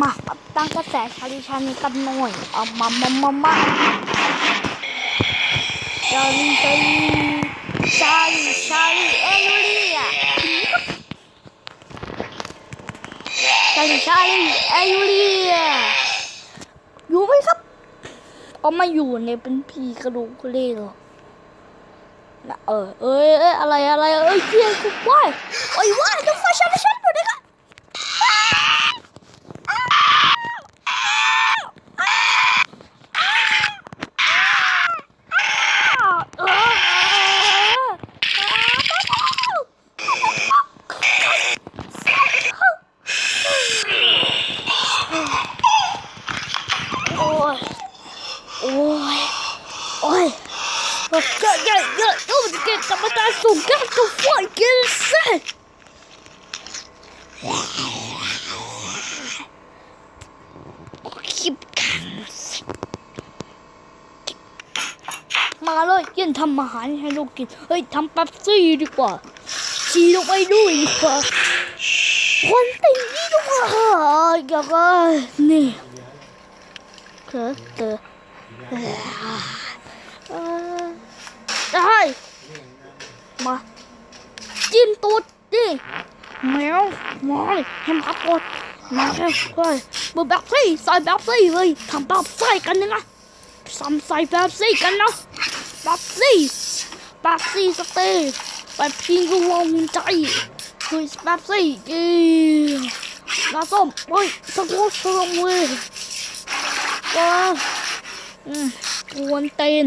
มาตั้งกระแสชาลิชานีกันหน่อยเอามามามามาชาลีชาลีชาลีชาลีเอลูลีอะชาลีชาลีเอลูลีอะอยู่ไหมครับเอามาอยู่ในเป็นพีกระดูกเล่หรอนะเออเอ้ยอะไรอะไรเอ้ยเจียกูว่ายโอ้ยว่ายจะไฟชาลิชาลีด้วยกัน โอ้ย โอ้ย โอ้ยเย อะเยอะเยอะเยอะมันจะเกิดกรรมการสูงแก้วตัวฟอยกินเซ่คลิปกันมาเลยเย็นทำอาหารให้ลูกกิน เฮ้ยทำแป๊บซี่ดีกว่าชีลงไปด้วยดีกว่าคนติงนี่ดีกว่าอย่ากก็นี่เกิดเกิดเออได้มาจิ้มตูดดิแมว มาเลยให้หมาปดมาเลยเฮ้ยบอร์แบบซี่ใส่แบบซี่เลยทำแบบซี่กันนะนะทำใส่แบบซี่กันเนาะแบบซี่แบบซี่สเต้แบบพิงกวงใจเฮ้ยแบบซี่กินน้ำส้มเฮ้ยสกุลสลงเว้ยก็อืมกวนเตน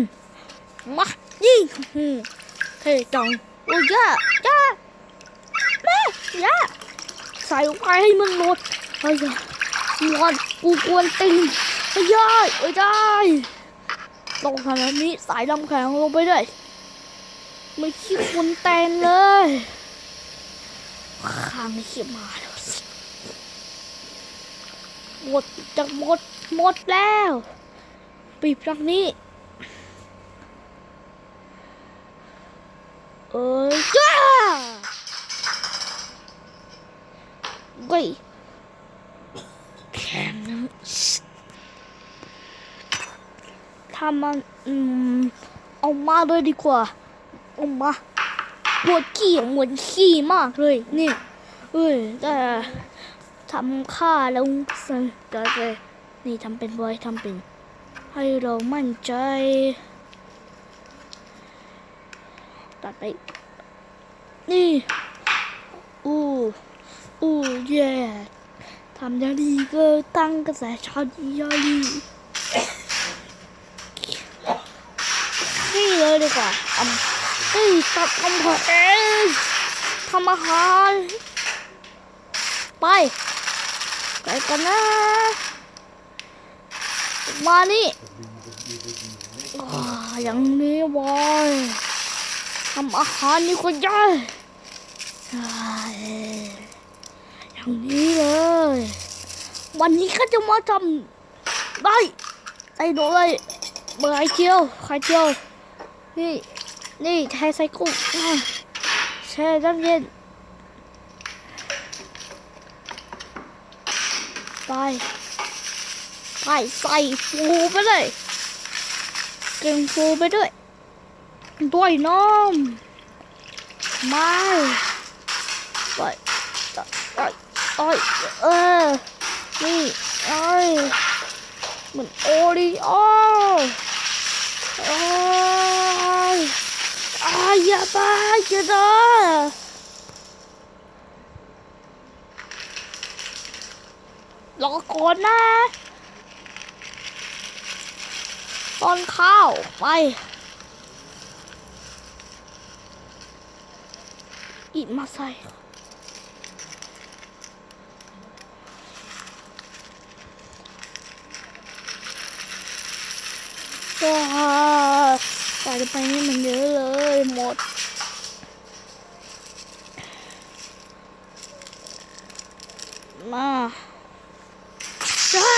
มายิงอืมเท่จังโอ้ยย่าย่าแม่ย่า ส่ลงไปให้มันหมดเฮ้ยงอนกูกวนตีนไม่ได้ไม่ได้ลงขนาดนี้สายลำแข็งลงไปด้วยไม่ขี้คนแตนเลยข้างไม่ขี้มาแล้วหมดจะหมดหมดแล้วปีบจากนี้ เอ้ยจ้า ยแข็งนะทำมันอืมเอามาเลยดีกว่าเอามาปวดขี้เหมือนขี้มากเลยนี่เอ้ยแต่ทำค่าแล้วสิก็จะนี่ทำเป็นบอยทำเป็น ให้เรามั่นใจตัดไปนี่อู้ อู้เย่ทำยาดีก็ตั้งกระแสชาดียาดีนี่เลยดีกว่าอำเอ้ยตัดทำเถอเองทำอาหารไปไปกันนะ มานี่อย่างนี้บอยทำอาหารนี่ก็ได้ใช่ อย่างนี้เลย วันนี้ก็จะมาทำได้ไอ้หนูเลยเบอร์ไข่เจียวไข่เจียว นี่ นี่แทใส่กุ้งแช่น้ำเย็น ไป ไปใส่ฟูไปเลยเก่งฟูไปด้วย ด้วยน้ำมาไปไป ไปเออนี่ไอ้เหมือนโอริโอโอ้ยอายอย่าบ้าอย่าเด้อรอก่อนนะตอนข้าวไปอีกมาใส่ ว้าวใส่ไปนี่มันเยอะเลยหมดมาจ้า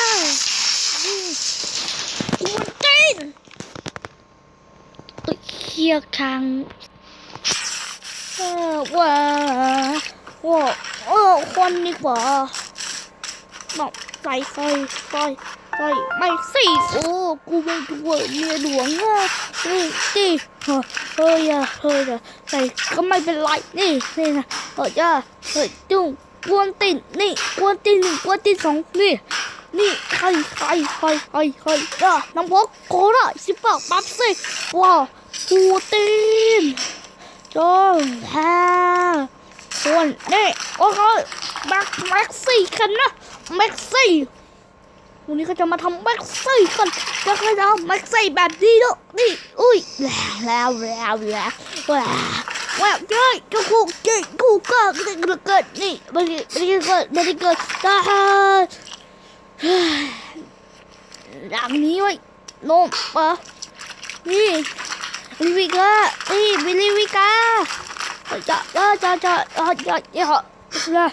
กวนตีนเอ้ยเคียคางว่าว่าเออควันดีกว่าบอกใส่ใส่ใส่ ใส่ไม่สิโอ้กูไม่ดูว่าเมียหลวงอะนี่ดิเฮ้ยเฮ้ยอะเฮ้ยอะใส่ก็ไม่เป็นไรนี่นี่นะเฮ้ยอะเฮ้ยจุ้งกวนตินนี่กวนตินหนึ่งกวนตินสองนี่นี่ใครใครใครใครใครอะน้ำพกโคราสิบปากปั๊บสิว้าวกูตินจงแพ้คนนี่โอ้โหแม็กแม็กซี่กันนะแม็กซี่ วันนี้ก็จะมาทำแม็กซี่กันจะเคยทำแม็กซี่แบบนี้ด้วยนี่อุ้ยแล้วแล้วแล้วแล้วว้าวว้าวเจ้ยก็กูเก่งกูก็เกิดเกิดนี่ไม่ได้ไม่ได้เกิดไม่ได้เกิดตาหลังนี้ไว้ลงมานี่ลิวิกานี่บิลิวิกาจะจะจะจะจะจะ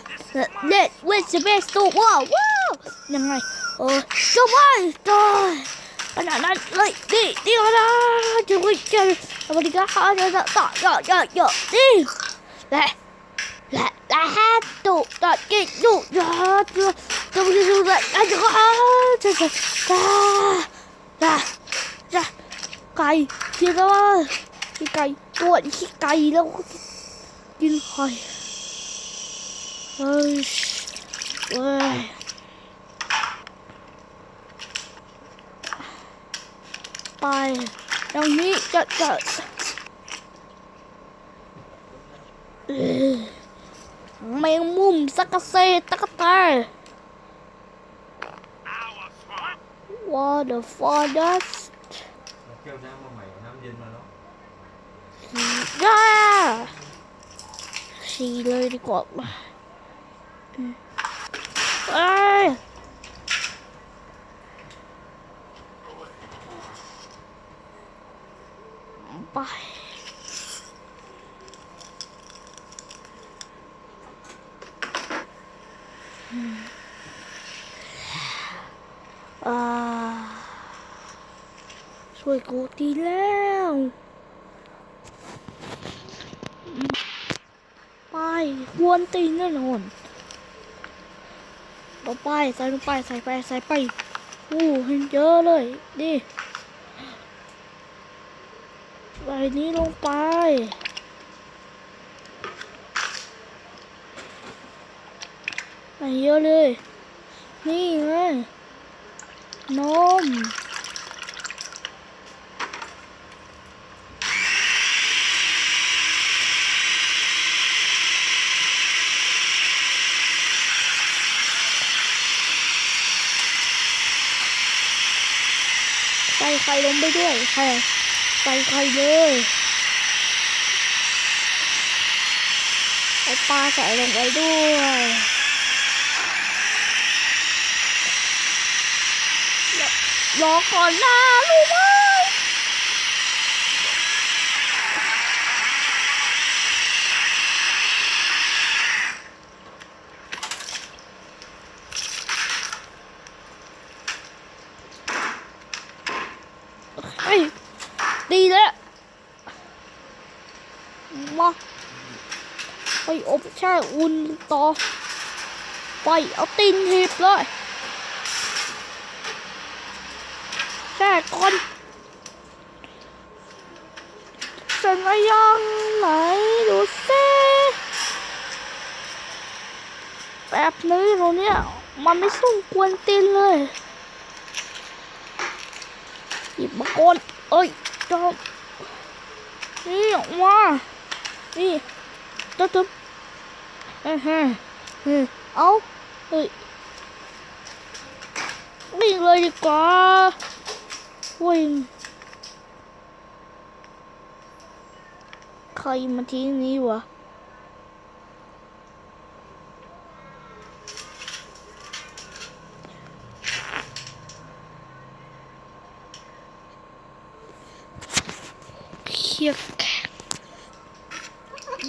เด็ดเวสเบสตูว้าวว้าวยังไง เออจะไปจะขนาดนั้นเลยนี่นี่ก็ได้จะไปเจอสวัสดีครับจะจะต่อเยอะเยอะเยอะนี่และและและฮะตุต่อกินตุเยอะจะจะไปดูเลยจะจะจะจะจะจะจะไก่เทียบว่าที่ไก่ตัวที่ไก่แล้วกินไข่เฮ้ยเว้ย ไปอย่างนี้จะจะเอ่อแมงมุมสักกะเซตะกะแต What the fuck does เราเกี่ยวน้ำมาใหม่น้ำเย็นมาแล้วย่าฉี่เลยดีกว่าอืมเอ้ย ไปอ่าช่วยกูทีแล้วไปกวนตีแน่นอนเอไปใส่ลงไปใส่ไปใส่ไปอู้เห็นเยอะเลยดิ ส่นี้ลงไป ใส่เยอะเลย นี่ไงนมใส่ไข่ลงไปด้วย ไข่ใครเลยเอาปลาใส่ลงไปด้วยรอก่อนนะลูกเอ้ยเฮ้ยดีแล้ว มาไปอบแช่อุ่นต่อ ไปเอาตีนหีบเลยแช่ก่อนเสร็จแล้วยังไหนดูซิแบบนี้ตรงเนี้ยมันไม่ส่งกวนตีนเลยหยิบมาก่อนเอ้ยจอบนี่ออกมา นี่ตึ๊บตึ๊บเฮ้ยเฮ้ยเฮ้ยเอาเฮ้ยวิ่งเลยดีกว่าวิ่งใครมาทิ้งนี้วะเคียก ไม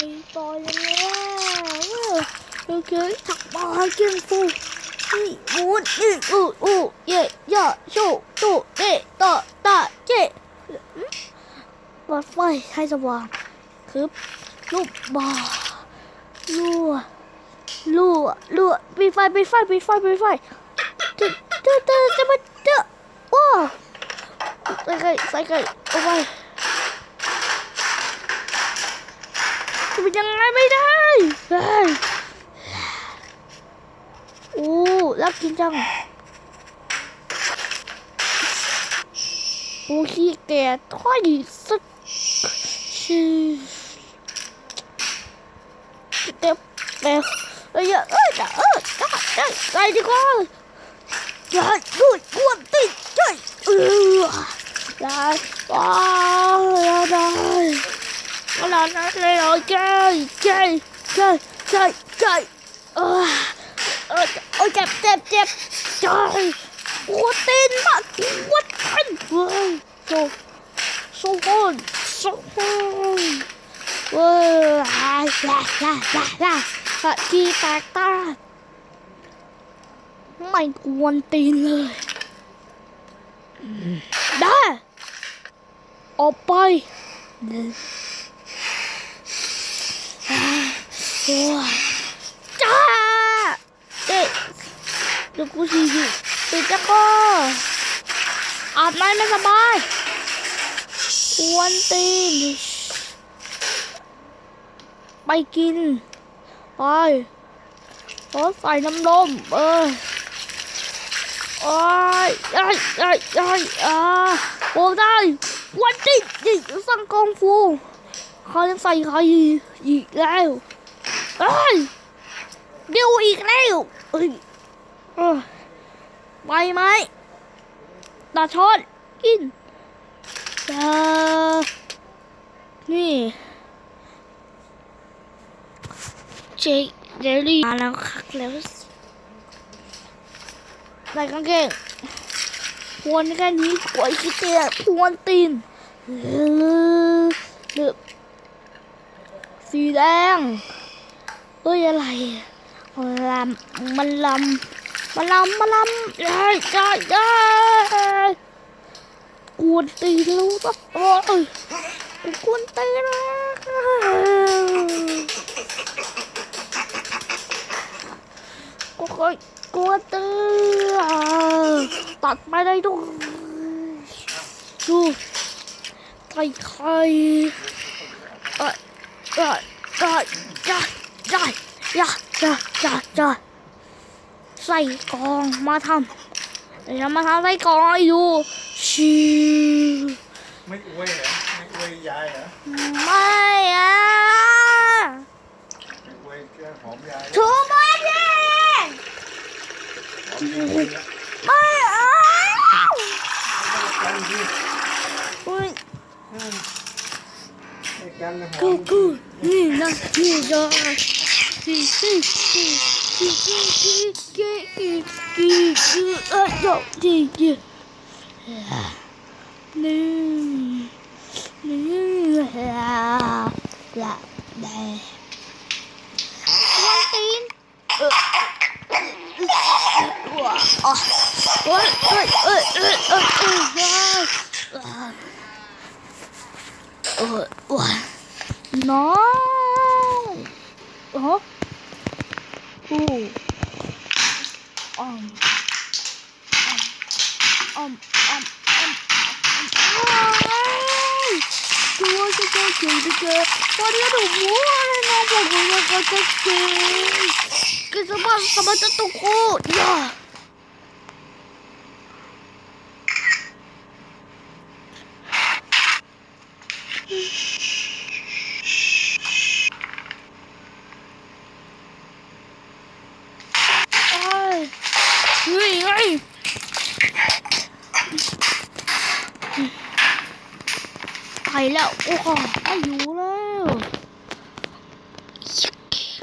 ่ปล่อล้วดูเกถักบอลเก่งฟูนี่มูนนี่อูอูเย่ยอชูตูเตตอตาเจบอดไฟใช้สว่างคือลูกบอลลูกลูกลูกปีไฟปีไฟปีไฟปีไฟ เจอเจอจะมาเจอว้าใส่ไข่ใส่ไข่เอาไปจะเป็นยังไงไม่ได้เฮ้ยโอ้รักกินจังโอ้ขี้แก่ถ้อยสักชื่อเต็มเต็มเอ้ยเอ้ยจะเอ้ยจะจะไปดีกว่าอย่าดูดกวนติดใจเออได้ว้า trời đuổi quân tin trời. Ừ. Rồi, bỏ lên đây Bỏ lên đây rồi chơi, chơi, chơi, chơi, chơi. Ôi, ôi chẹp, chẹp, chẹp. Trời, quân tin mà, quân tin. Ôi, trời, số hồn, số hồn. Ôi, la, la, la, la, la. Chị bạc ta. ไม่กวนตีนเลย ได้ ออกไปอ่าโอ้ยจ้าเด็กเดี๋ยวกูฉี่อยู่ตื่นจะก็อาบน้ำไม่สบายกวนตีน ไปกิน ไปรถใส่น้ำนมเออ โอ้ยไอ้ไอ้ไอ้อ่าโอ้ได้วันตีนยิงสั่งกองฟูเขาจะใส่ใครอีกแล้วเอ้ยเดี๋ยวอีกแล้วเอ้ยไปไหมตาช้อนกินเออนี่เจเจลลี่มาแล้วคักแล้ว ใส่กางเกงพวนแค่นี้กวยคิดเตียพวนตีนเออเลือสีแดงเอ้ยอะไรมันลำมันลำมาลำมาลำได้ได้ได้กวนตีนแล้วปะโอ้ยกวนตีนแล้วก็ค่อย กวนตีนตัดไม่ได้ด้วยดูใส่ไข่เอ้ยเอ้ยเอ้ยได้ได้ได้ได้ได้ได้ใส่กรองมาทำเดี๋ยวมาทำใส่กรองให้ดูชิวไม่อวยเหรอไม่อวยยายเหรอไม่อะไม่อวยแก้หอมยายถูกไหม พี่หอมยายนะไม่เอากันดิอุ้ยให้กันนะหอ わあうわうわうわうわうわなああおうあんあんあんあんあんあんどうしてかけるかありがとうもうあれなんかごめんなさいって Kita bahas sama tetuku. Ya. 哇。